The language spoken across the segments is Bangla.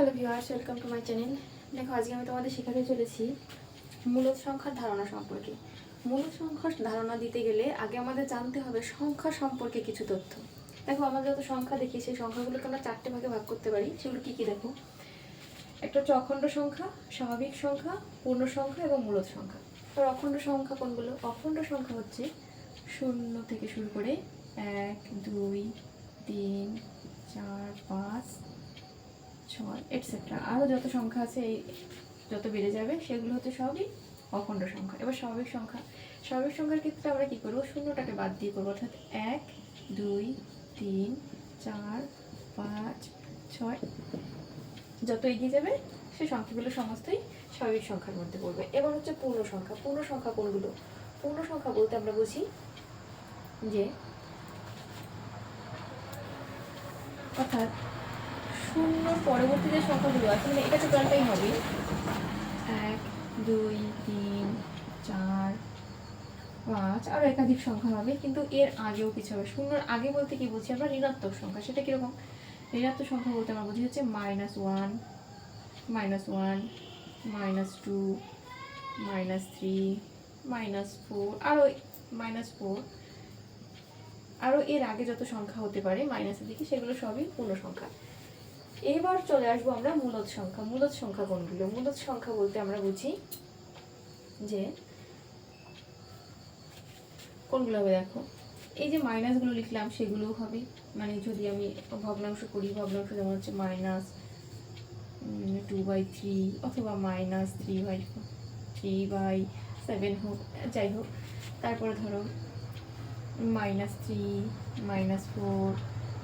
Hello viewers welcome to my channel দেখো, আজকে আমি তোমাদের শেখাতে চলেছি মূলত সংখ্যার ধারণা সম্পর্কে। মূলত সংখ্যার ধারণা দিতে গেলে আগে আমাদের জানতে হবে সংখ্যা সম্পর্কে কিছু তথ্য। দেখো, আমরা যত সংখ্যা দেখি, সেই সংখ্যাগুলোকে আমরা চারটে ভাগে ভাগ করতে পারি। সেগুলো কী কী দেখো? একটা হচ্ছে অখণ্ড সংখ্যা, স্বাভাবিক সংখ্যা, পূর্ণ সংখ্যা এবং মূলত সংখ্যা। আর অখণ্ড সংখ্যা কোনগুলো? অখণ্ড সংখ্যা হচ্ছে শূন্য থেকে শুরু করে এক, দুই, তিন, চার, পাঁচ ছয় এটসেট্রা আরও যত সংখ্যা আছে, এই যত বেড়ে যাবে, সেগুলো হচ্ছে সবই অখণ্ড সংখ্যা। এবার স্বাভাবিক সংখ্যা। স্বাভাবিক সংখ্যার ক্ষেত্রে আমরা কী করব? শূন্যটাকে বাদ দিয়ে করব। অর্থাৎ এক, দুই, তিন, চার, পাঁচ, ছয়। যত এগিয়ে যাবে, সে সংখ্যাগুলো সমস্তই স্বাভাবিক সংখ্যার মধ্যে পড়বে। এবার হচ্ছে পূর্ণ সংখ্যা। পূর্ণ সংখ্যা কোনগুলো? পূর্ণ সংখ্যা বলতে আমরা বুঝি যে, অর্থাৎ শূন্য পরবর্তী যে সংখ্যাগুলো আছে মানে এটা টোটালটাই হবে। এক, দুই, তিন, চার, পাঁচ আরও একাধিক সংখ্যা হবে, কিন্তু এর আগেও কিছু হবে। শূন্যর আগে বলতে কি বলছি আমরা? ঋণাত্মক সংখ্যা। সেটা কীরকম? ঋণাত্মক সংখ্যা বলতে আমরা বুঝি হচ্ছে minus one minus one minus two minus three minus four আরও মাইনাস ফোর আরও এর আগে যত সংখ্যা হতে পারে মাইনাসের দিকে, সেগুলো সবই পূর্ণ সংখ্যা। এবার চলে আসব আমরা মূলত সংখ্যা মূলত সংখ্যা কোনগুলো? মূলত সংখ্যা বলতে আমরা বুঝি যে কোনগুলো হবে দেখো? এই যে মাইনাসগুলো লিখলাম সেগুলোও হবে। মানে যদি আমি ভগ্নাংশ করি, ভগ্নাংশ যেমন হচ্ছে মাইনাস টু বাই থ্রি অথবা minus three by three by seven হোক, যাই হোক। তারপরে ধরো মাইনাস থ্রি মাইনাস ফোর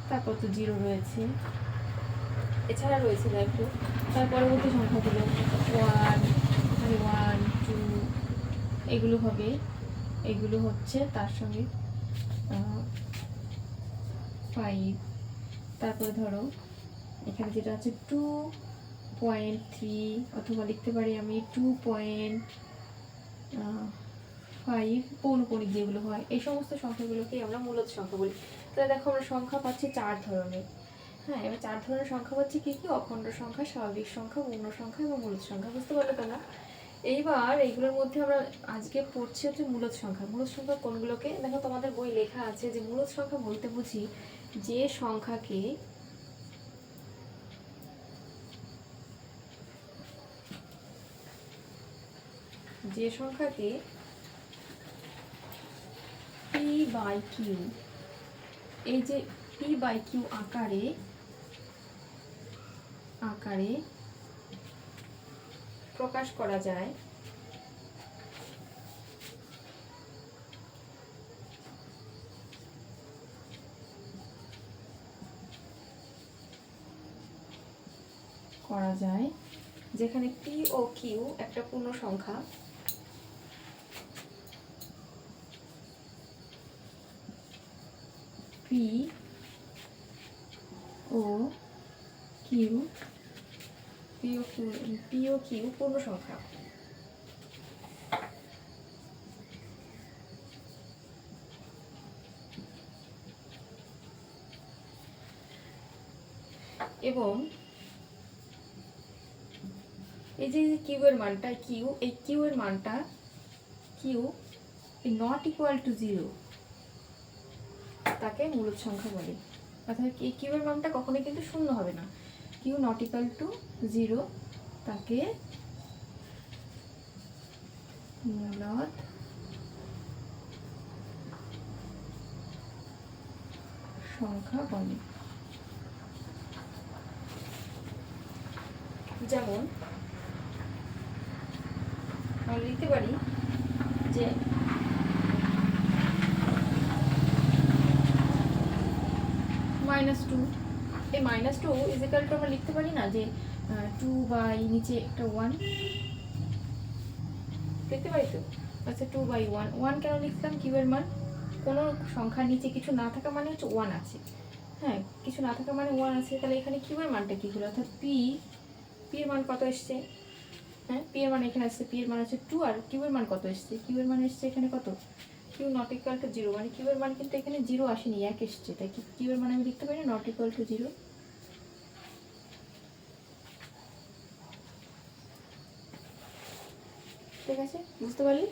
তারপর তো জিরো রয়েছে। এছাড়া রয়েছে দেখো তার পরবর্তী সংখ্যাগুলো ওয়ান মানে ওয়ান টু এগুলো হবে, এগুলো হচ্ছে তার সঙ্গে ফাইভ তারপরে ধরো, এখানে যেটা আছে টু পয়েন্ট থ্রি অথবা লিখতে পারি আমি টু পয়েন্ট ফাইভ পৌনপণিক যেগুলো হয়, এই সমস্ত সংখ্যাগুলোকেই আমরা মূলত সংখ্যা বলি। তাহলে দেখো আমরা সংখ্যা পাচ্ছি চার ধরনের। হ্যাঁ এবার চার ধরনের সংখ্যা পাচ্ছি কী কী? অখণ্ড সংখ্যা, স্বাভাবিক সংখ্যা, পূর্ণ সংখ্যা এবং মূলত সংখ্যা, বুঝতে পারলে তোমরা? এইবার এইগুলোর মধ্যে আমরা আজকে পড়ছি হচ্ছে মূলত সংখ্যা। মূলত সংখ্যা কোনগুলোকে? দেখো তোমাদের বই লেখা আছে যে মূলত সংখ্যা বলতে বুঝি যে সংখ্যাকে যে সংখ্যাকে পি বাই কিউ এই যে পি বাই কিউ আকারে আকারে প্রকাশ করা যায়। করা যায়। যেখানে পি ও কিউ একটা পূর্ণ সংখ্যা। পি ও কিউ পি ও কিউ পি ও কিউ পূর্ণ সংখ্যা এবং এই যে কিউ এর মানটা কিউ এই কিউ এর মানটা Q not equal to zero তাকে মূলত সংখ্যা বলে। অর্থাৎ এই কিউ এর মানটা কখনোই কিন্তু শূন্য হবে না। Q not equal to zero তাকে মূলত সংখ্যা বলে। যেমন, আমরা লিখতে পারি যে মাইনাস টু এই মাইনাস টু ইজিক্যাল টু আমরা লিখতে পারি না যে টু বাই নিচে একটা ওয়ান লিখতে পারি তো? আচ্ছা টু বাই ওয়ান ওয়ান কেন লিখলাম? কিউয়ের মান? কোনো সংখ্যার নিচে কিছু না থাকা মানে হচ্ছে ওয়ান আছে। হ্যাঁ কিছু না থাকা মানে ওয়ান আছে। তাহলে এখানে কিউয়ের মানটা কী হলো? অর্থাৎ পি পি এর মান কত এসছে? হ্যাঁ পি এর মান এখানে আসছে পি এর মান আছে টু আর কিউ এর মান কত এসছে? কিউ এর মান এসছে এখানে কত? Q not equal to zero মানে কিউ এর মান কিন্তু এখানে জিরো আসেনি, এক এসছে। তাই কি কিউ এর মান আমি লিখতে পারি নট ইকুয়াল টু জিরো ঠিক আছে? বুঝতে পারলি?